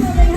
Thank you.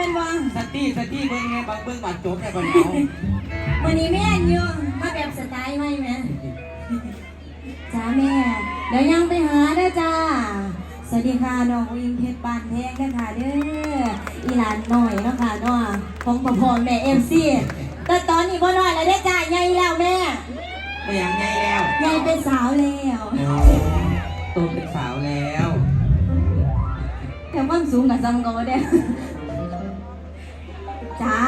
เป็นบ่สตีสตีเบิ้งไงบังเบิ้งบัดจบเนี่บัดเหนียวันนี้แม่ยงมาแบบสไตล์ไหมแม่จ้าแม่ เดี๋ยวยังไปหาเด้อจ้า สวัสดีค่ะน้องวิงเพชรปานแท้งนะคะเด้ออีหลานหน่อยนะคะน้องของประพรแม่เอฟซีแต่ตอนนี้บ่น้อยแล้วได้อจ่าใหญ่แล้วแม่ไม่ยากใหญ่แล้วใหญ่เป็นสาวแล้วโตเป็นสาวแล้วแต่ว่าสูงกับซ้ำก็ได้ จ้า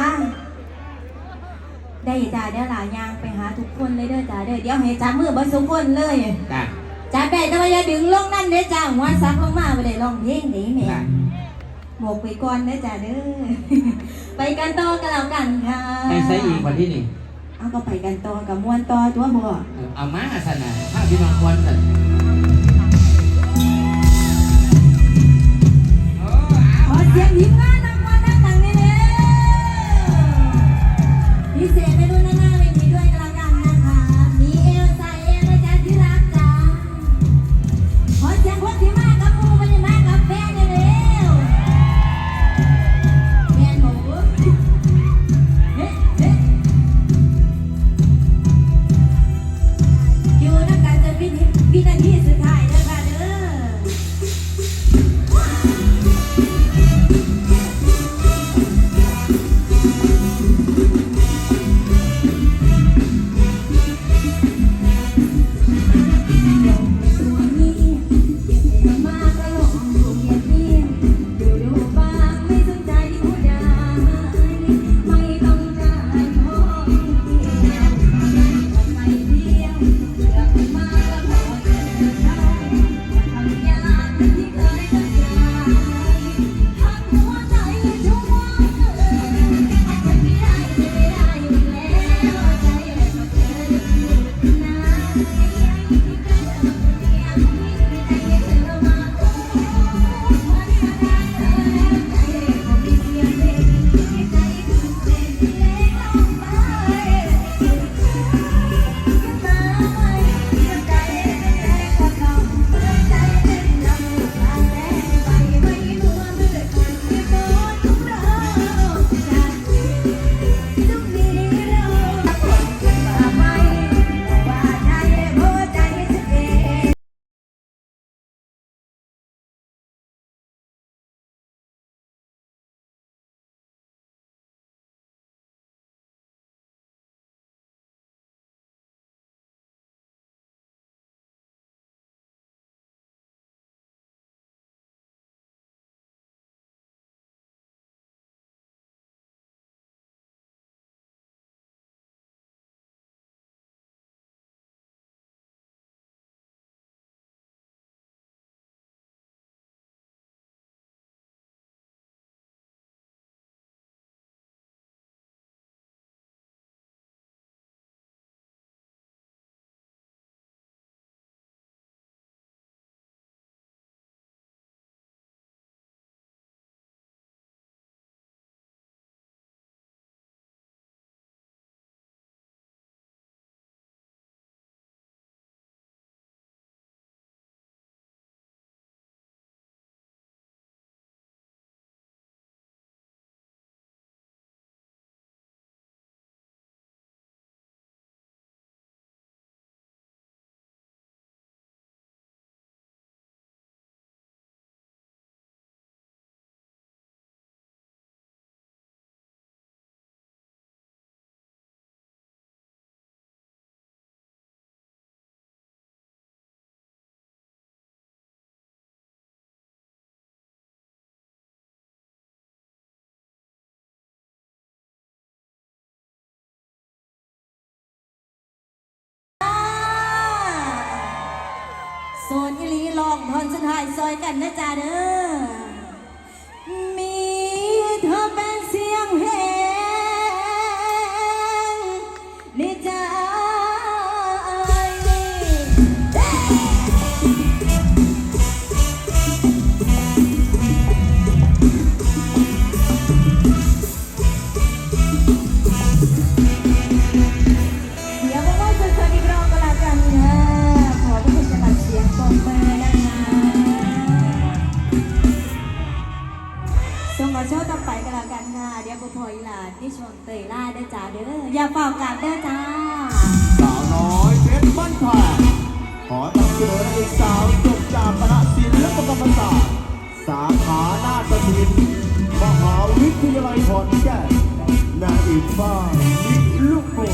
ได้จ้าเดี๋ยวหลายยางไปหาทุกคนเลยเด้อจ้าเด้อเดี๋ยวให้จ้ามือบ่ทุกคนเลยจ้าจ้าแปะจะมาย่าดึงลงนั่นเด้อจ้าหัวซักลงมาไปเลยลองเย่งนี้แม่หมกไปก่อนเด้อจ้าเด้อไปกันต่อกันแล้วกันค่ะไปใส่อีกวันที่นี่เอาก็ไปกันต่อกับมวนต่อตัวบัวเอามาสนะถ้าพี่น้องควรสัขอเสียงยิ้มง่า พิเศษ องพรสุดท้ายซอยกันนะจ๊ะเด้อ วิทยาลัยขอนแก่นนาอีกฟ้าลิลูกโป่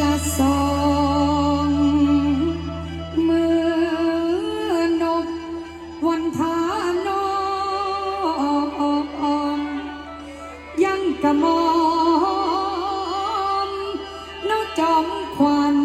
ละสองมือนบวันทานองยังกระมอมนกจอมควัน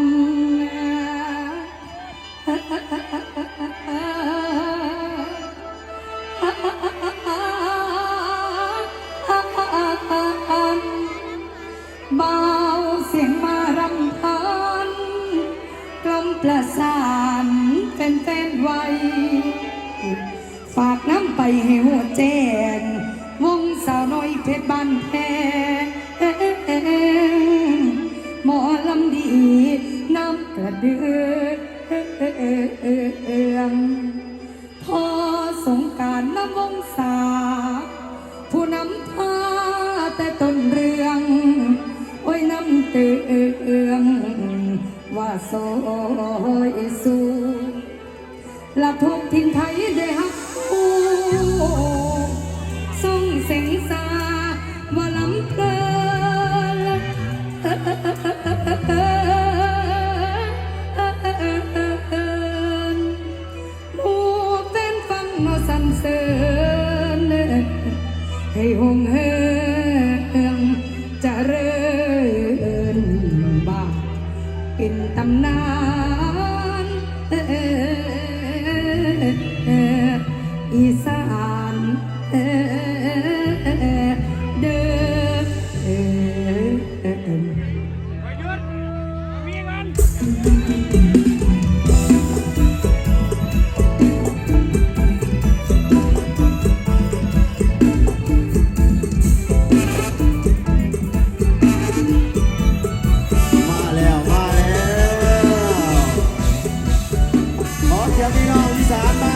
I'm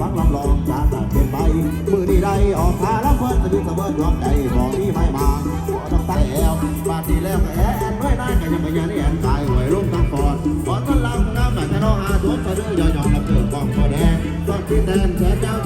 ฟังลำลองจากตัดเป็นไปมือนี้ได้ออกพาลับเพิ่นสะมีเสมอบิดวงใจบอกมีไม่มาหัวต้องตายแล้วบาดีแล้วแอนไม่ได้ก็ยังไม่ยันแอนตายหวยลุ่มต้งฟอดฟอดต้นลำน้ำแบบจะน้องอาทุกข์ก็เดือดย่อยๆนับเกิดกองพอแดงก็ที่แทนแสนเจ้า